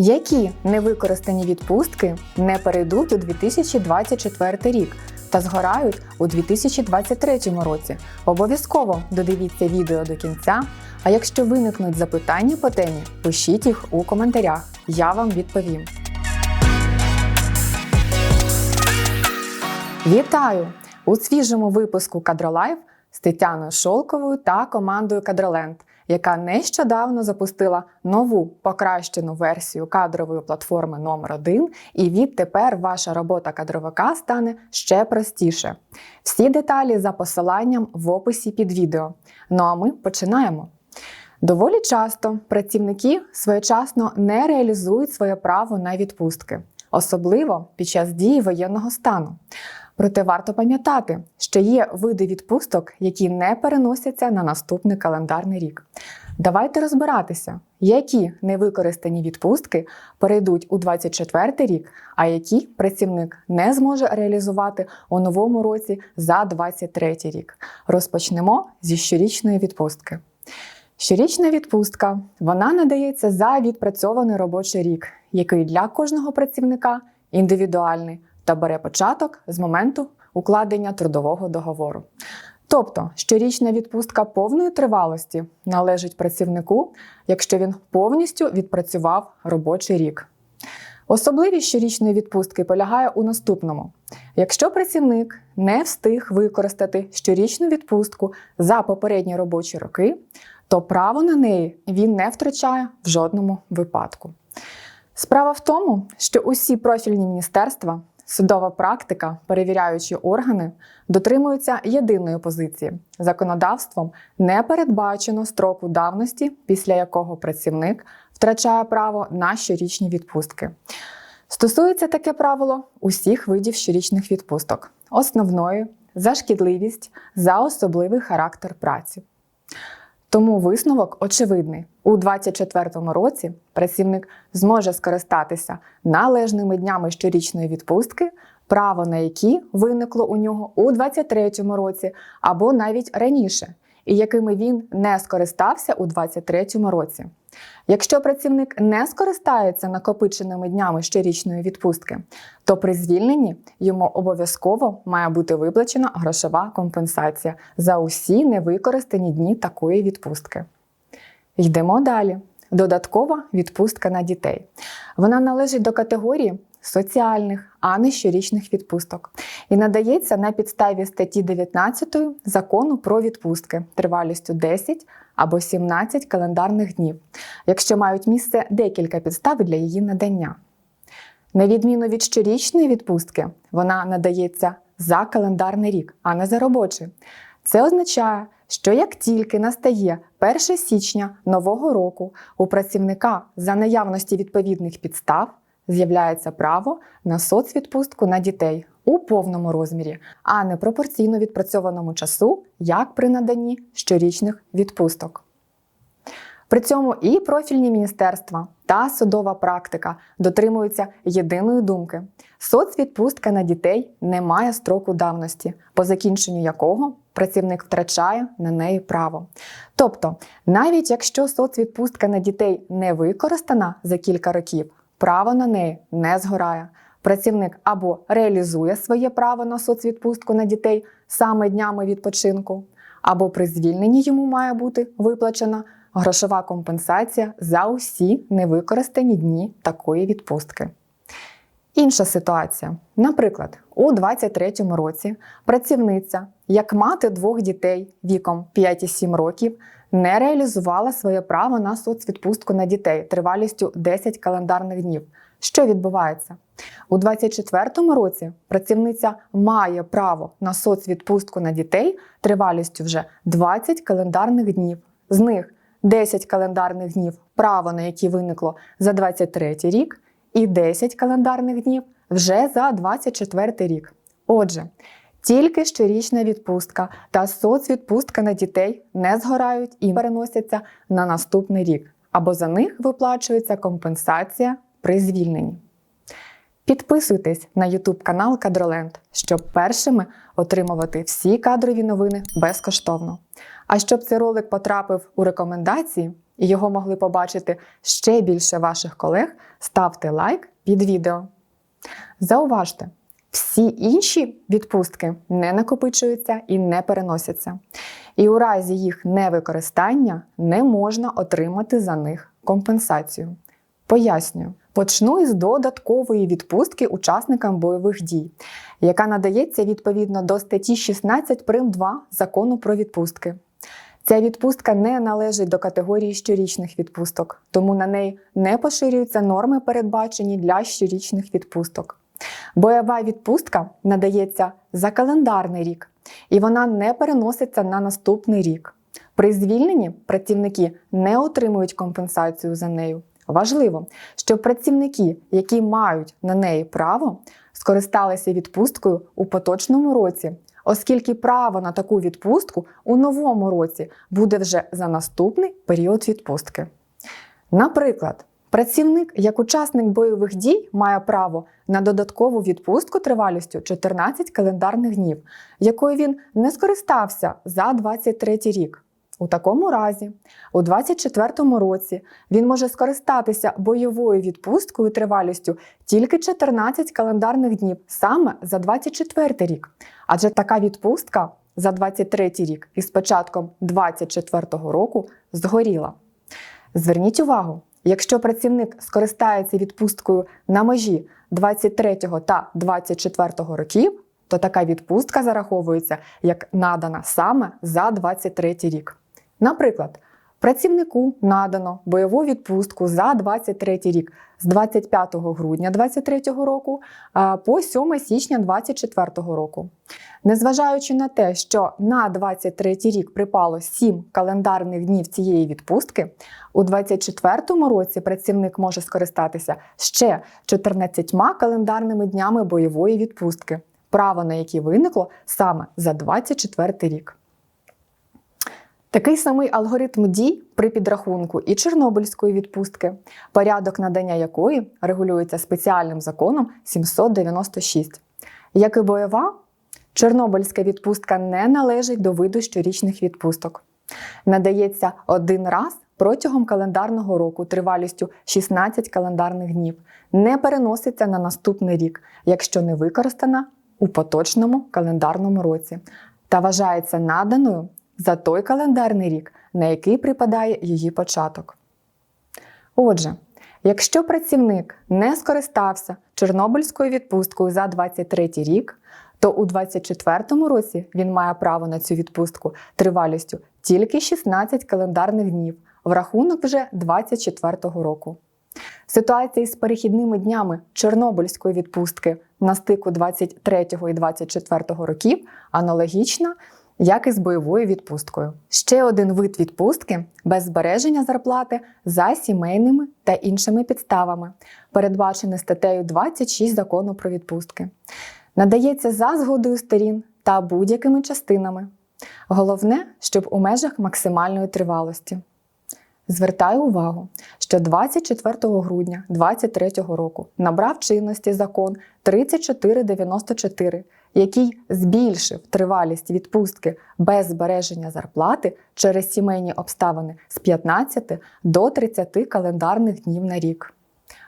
Які невикористані відпустки не перейдуть у 2024 рік та згорають у 2023 році? Обов'язково додивіться відео до кінця. А якщо виникнуть запитання по темі, пишіть їх у коментарях. Я вам відповім. Вітаю! У свіжому випуску Кадролайв з Тетяною Шолковою та командою Кадроленд, яка нещодавно запустила нову покращену версію кадрової платформи номер 1 і відтепер ваша робота кадровика стане ще простіше. Всі деталі за посиланням в описі під відео. Ну а ми починаємо. Доволі часто працівники своєчасно не реалізують своє право на відпустки, особливо під час дії воєнного стану. Проте варто пам'ятати, що є види відпусток, які не переносяться на наступний календарний рік. Давайте розбиратися, які невикористані відпустки перейдуть у 2024 рік, а які працівник не зможе реалізувати у новому році за 2023 рік. Розпочнемо зі щорічної відпустки. Щорічна відпустка вона надається за відпрацьований робочий рік, який для кожного працівника індивідуальний та бере початок з моменту укладення трудового договору. Тобто щорічна відпустка повної тривалості належить працівнику, якщо він повністю відпрацював робочий рік. Особливість щорічної відпустки полягає у наступному: якщо працівник не встиг використати щорічну відпустку за попередні робочі роки, то право на неї він не втрачає в жодному випадку. Справа в тому, що усі профільні міністерства, судова практика, перевіряючі органи дотримуються єдиної позиції. Законодавством не передбачено строку давності, після якого працівник втрачає право на щорічні відпустки. Стосується таке правило усіх видів щорічних відпусток: основної, за шкідливість, за особливий характер праці. Тому висновок очевидний: у 2024 році працівник зможе скористатися належними днями щорічної відпустки, право на які виникло у нього у 2023 році або навіть раніше, і якими він не скористався у 2023 році. Якщо працівник не скористається накопиченими днями щорічної відпустки, то при звільненні йому обов'язково має бути виплачена грошова компенсація за усі невикористані дні такої відпустки. Йдемо далі. Додаткова відпустка на дітей. Вона належить до категорії соціальних, а не щорічних відпусток, і надається на підставі статті 19 закону про відпустки тривалістю 10 або 17 календарних днів, якщо мають місце декілька підстав для її надання. На відміну від щорічної відпустки, вона надається за календарний рік, а не за робочий. Це означає, що як тільки настає 1 січня нового року у працівника за наявності відповідних підстав з'являється право на соцвідпустку на дітей у повному розмірі, а не пропорційно відпрацьованому часу, як при наданні щорічних відпусток. При цьому і профільні міністерства та судова практика дотримуються єдиної думки: соцвідпустка на дітей не має строку давності, по закінченню якого працівник втрачає на неї право. Тобто, навіть якщо соцвідпустка на дітей не використана за кілька років, право на неї не згорає. Працівник або реалізує своє право на соцвідпустку на дітей саме днями відпочинку, або при звільненні йому має бути виплачена грошова компенсація за усі невикористані дні такої відпустки. Інша ситуація. Наприклад, у 2023 році працівниця, як мати двох дітей віком 5 і 7 років, не реалізувала своє право на соцвідпустку на дітей тривалістю 10 календарних днів. Що відбувається? У 2024 році працівниця має право на соцвідпустку на дітей тривалістю вже 20 календарних днів. З них 10 календарних днів, право на які виникло за 23 рік, і 10 календарних днів вже за 24 рік. Отже, тільки щорічна відпустка та соцвідпустка на дітей не згорають і переносяться на наступний рік, або за них виплачується компенсація при звільненні. Підписуйтесь на YouTube канал Кадроленд, щоб першими отримувати всі кадрові новини безкоштовно. А щоб цей ролик потрапив у рекомендації, і його могли побачити ще більше ваших колег, ставте лайк під відео. Зауважте, всі інші відпустки не накопичуються і не переносяться. І у разі їх невикористання не можна отримати за них компенсацію. Пояснюю, почну із додаткової відпустки учасникам бойових дій, яка надається відповідно до статті 16 прим 2 закону про відпустки. Ця відпустка не належить до категорії щорічних відпусток, тому на неї не поширюються норми, передбачені для щорічних відпусток. Бойова відпустка надається за календарний рік, і вона не переноситься на наступний рік. При звільненні працівники не отримують компенсацію за нею. Важливо, щоб працівники, які мають на неї право, скористалися відпусткою у поточному році, оскільки право на таку відпустку у новому році буде вже за наступний період відпустки. Наприклад, працівник як учасник бойових дій має право на додаткову відпустку тривалістю 14 календарних днів, якою він не скористався за 23 рік. У такому разі, у 2024 році він може скористатися бойовою відпусткою тривалістю тільки 14 календарних днів саме за 24 рік. Адже така відпустка за 23 рік із початком 2024 року згоріла. Зверніть увагу, якщо працівник скористається відпусткою на межі 23 та 24 років, то така відпустка зараховується як надана саме за 23 рік. Наприклад, працівнику надано бойову відпустку за 23 рік з 25 грудня 2023 року по 7 січня 2024 року. Незважаючи на те, що на 23 рік припало 7 календарних днів цієї відпустки, у 2024 році працівник може скористатися ще 14 календарними днями бойової відпустки, право на які виникло саме за 24 рік. Такий самий алгоритм дій при підрахунку і Чорнобильської відпустки, порядок надання якої регулюється спеціальним законом 796. Як і бойова, Чорнобильська відпустка не належить до виду щорічних відпусток. Надається один раз протягом календарного року тривалістю 16 календарних днів, не переноситься на наступний рік, якщо не використана у поточному календарному році, та вважається наданою за той календарний рік, на який припадає її початок. Отже, якщо працівник не скористався Чорнобильською відпусткою за 23 рік, то у 2024 році він має право на цю відпустку тривалістю тільки 16 календарних днів в рахунок вже 2024 року. Ситуація з перехідними днями Чорнобильської відпустки на стику 23 і 24 років аналогічна як і з бойовою відпусткою. Ще один вид відпустки без збереження зарплати за сімейними та іншими підставами, передбачений статтею 26 закону про відпустки. Надається за згодою сторін та будь-якими частинами. Головне, щоб у межах максимальної тривалості. Звертаю увагу, що 24 грудня 2023 року набрав чинності закон 3494, який збільшив тривалість відпустки без збереження зарплати через сімейні обставини з 15 до 30 календарних днів на рік.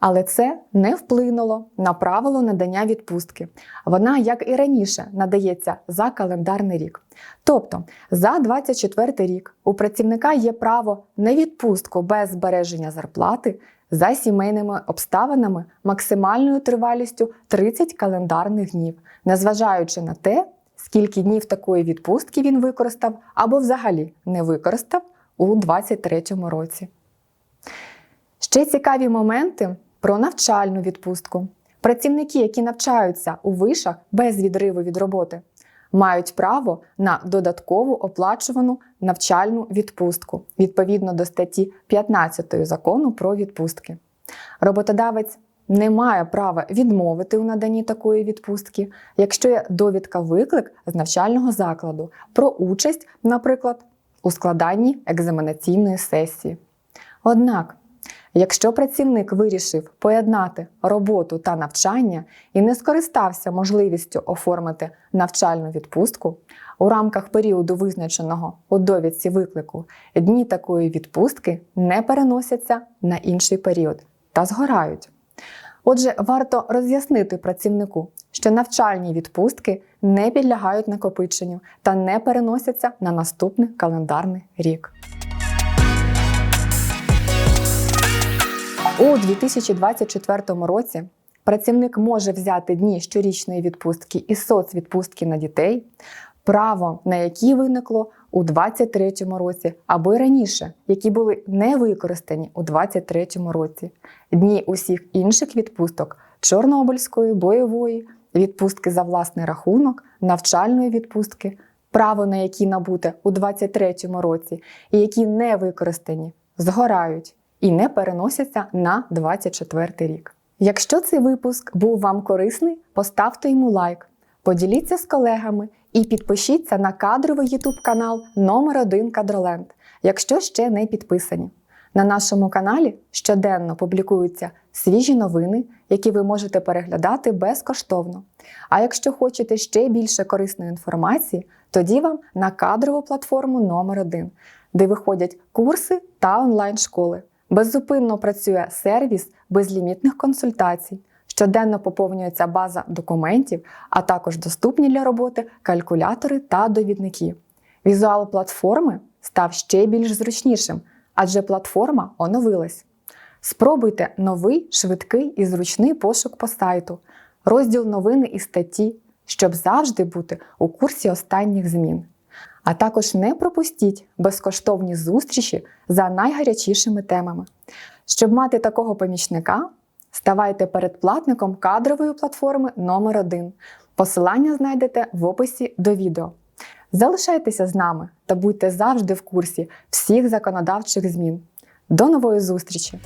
Але це не вплинуло на правило надання відпустки. Вона, як і раніше, надається за календарний рік. Тобто, за 24 рік у працівника є право на відпустку без збереження зарплати за сімейними обставинами максимальною тривалістю 30 календарних днів, незважаючи на те, скільки днів такої відпустки він використав або взагалі не використав у 2023 році. Ще цікаві моменти про навчальну відпустку. Працівники, які навчаються у вишах без відриву від роботи, мають право на додаткову оплачувану навчальну відпустку відповідно до статті 15 закону про відпустки. Роботодавець не має права відмовити у наданні такої відпустки, якщо є довідка виклик з навчального закладу про участь, наприклад, у складанні екзаменаційної сесії. Однак, Якщо працівник вирішив поєднати роботу та навчання і не скористався можливістю оформити навчальну відпустку, У рамках періоду, визначеного у довідці виклику, дні такої відпустки не переносяться на інший період та згорають. Отже, варто роз'яснити працівнику, що навчальні відпустки не підлягають накопиченню та не переносяться на наступний календарний рік. У 2024 році працівник може взяти дні щорічної відпустки і соцвідпустки на дітей, право на які виникло у 2023 році або й раніше, які були не використані у 2023 році. Дні усіх інших відпусток Чорнобильської, бойової, відпустки за власний рахунок, навчальної відпустки, право на які набуте у 2023 році і які не використані, згорають і не переносяться на 2024 рік. Якщо цей випуск був вам корисний, поставте йому лайк, поділіться з колегами і підпишіться на кадровий YouTube канал номер 1 Кадроленд, якщо ще не підписані. На нашому каналі щоденно публікуються свіжі новини, які ви можете переглядати безкоштовно. А якщо хочете ще більше корисної інформації, тоді вам на кадрову платформу номер 1 де виходять курси та онлайн-школи. Беззупинно працює сервіс безлімітних консультацій. Щоденно поповнюється база документів, а також доступні для роботи калькулятори та довідники. Візуал платформи став ще більш зручнішим, адже платформа оновилась. Спробуйте новий, швидкий і зручний пошук по сайту, розділ новини і статті, щоб завжди бути у курсі останніх змін. А також не пропустіть безкоштовні зустрічі за найгарячішими темами. Щоб мати такого помічника, ставайте передплатником кадрової платформи номер 1 Посилання знайдете в описі до відео. Залишайтеся з нами та будьте завжди в курсі всіх законодавчих змін. До нової зустрічі!